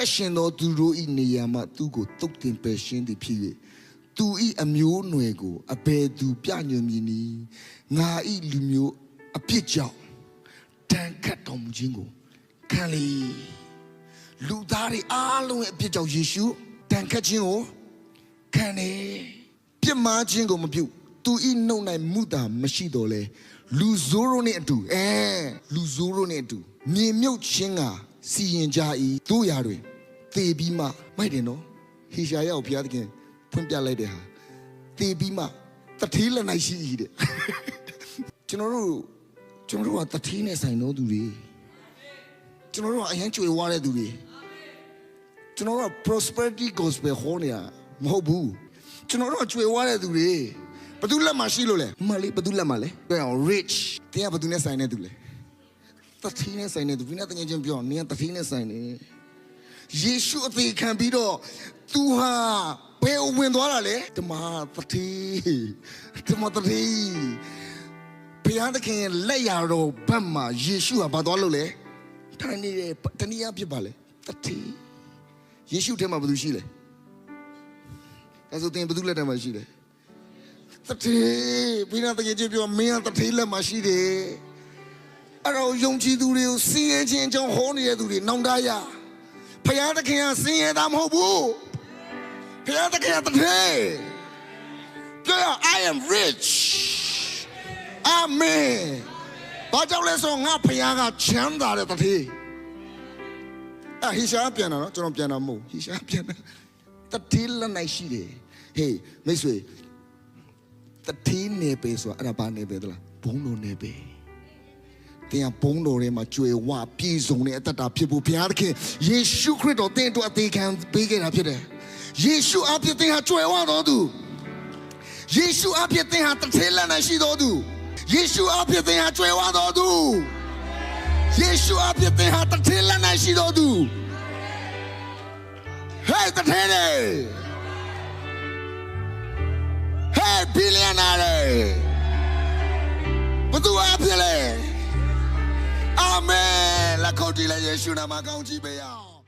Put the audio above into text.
သက်ရှင်သောသူတို့၏နေရာမှသူကိုတုတ်တင်ပယ်ရှင်းသည်ဖြစ်၍သူ၏အမျိုးအနွယ်ကိုအဘယ်သူပြညွန်မည်နည်းငါ၏လူမျိုးအပြစ်ကြောင့်တန်ခတ်တော်မူခြင်းကိုခံလေလူသားတွေအားလုံးရဲ့အပြစ်ကြောင့်ယေရှုတန်ခတ်ခြင်းကိုခံတယ်ပြစ်မှားခြင်းကိုမပြုသူ၏နှုတ်၌မူတာမရှိတော့လေလူဆိုးရိုးနဲ့အတူအဲလူဆိုးရိုးနဲ့အတူမြေမြုပ်ခြင်းကစီရင်ကြ၏တို့ရာတွင် သေပြီးမှမိုက်တယ်နော်ဟေရှာယကိုဘုရားသခင်ဖွင့်ပြလိုက်တဲ့ဟာသေပြီးမှတထေးလက်၌ရှိ၏တဲ့ကျွန်တော်တို့ကျွန်တော်တို့ကတထေးနဲ့ဆိုင်သောသူတွေကျွန်တော်တို့ကအရန်ကြွေဝါတဲ့သူတွေကျွန်တော်တို့က prosperity gospel ဟောနေတာမဟုတ်ဘူးကျွန်တော်တို့ကကြွေဝါတဲ့သူတွေဘယ်သူလက်မှာရှိလို့လဲမလေးဘယ်သူလက်မှာလဲပြောအောင် rich တင်းကဘယ်သူနဲ့ဆိုင်တဲ့သူလဲတထေးနဲ့ဆိုင်တဲ့သူဘယ်နဲ့တကယ်ချင်းပြောအောင်နင်ကတထေးနဲ့ဆိုင်နေ ယေရှုအသေးခံပြီးတော့ तू ဟာဘယ်ဝင်သွားတာလဲဓမ္မတထေးဓမ္မတထေးဘုရားသခင်ရဲ့လက်ရတော်ဘက်မှာယေရှုဟာဘာသွားလို့လဲထိုင်နေတဲ့တနည်းအားဖြင့်ပါလေတတိယေရှုထဲမှာဘာလို့ရှိလဲအဲဆိုတင်ဘာလို့လက်ထဲမှာရှိလဲတတိဘုရားသခင်ကြီးပြောမင်းကတတိလက်မှာရှိတယ်အဲ့တော့ယုံကြည်သူတွေကိုစင်ရဲ့ချင်းအကြောင်းဟောနေတဲ့သူတွေနောင်တရ ဘုရားသခင်ကစင်ရဲ့တာမဟုတ်ဘူးဘုရားသခင်ကတတိပြောရ I am rich အာမင်ဘာကြောင့်လဲဆိုတော့ငါဖခင်ကချမ်းသာတဲ့တတိအဟိရှာပြန်တာနော်ကျွန်တော်ပြန်တာမဟုတ်ဟိရှာပြန်တာတတိလက်နိုင်ရှိတယ်ဟေးမိတ်ဆွေတတိနေပဲဆိုတာအဲ့ဒါဘာနေပဲသလားဘုံတော်နေပဲ တင်ကဘုံတော်ထဲမှာကြွယ်ဝပြည့်စုံတဲ့အတ္တတာဖြစ်ဖို့ဘုရားသခင်ယေရှုခရစ်တော်တင်တို့အသေးခံပေးခဲ့တာဖြစ်တယ်ယေရှုအပြည့်တင်ဟာကြွယ်ဝတော်သူယေရှုအပြည့်သင်ဟာတထေးလက်၌ရှိတော်သူယေရှုအပြည့်သင်ဟာကြွယ်ဝတော်သူယေရှုအပြည့်သင်ဟာတထေးလက်၌ရှိတော်သူဟဲ့တထေးလေဟဲ့ဘီလီယံနာလေဘသူအပြည့်လေ အာမင်လက်ခုပ်တီးလိုက်ယေရှုနာမကောင်းချီးပေးရအောင်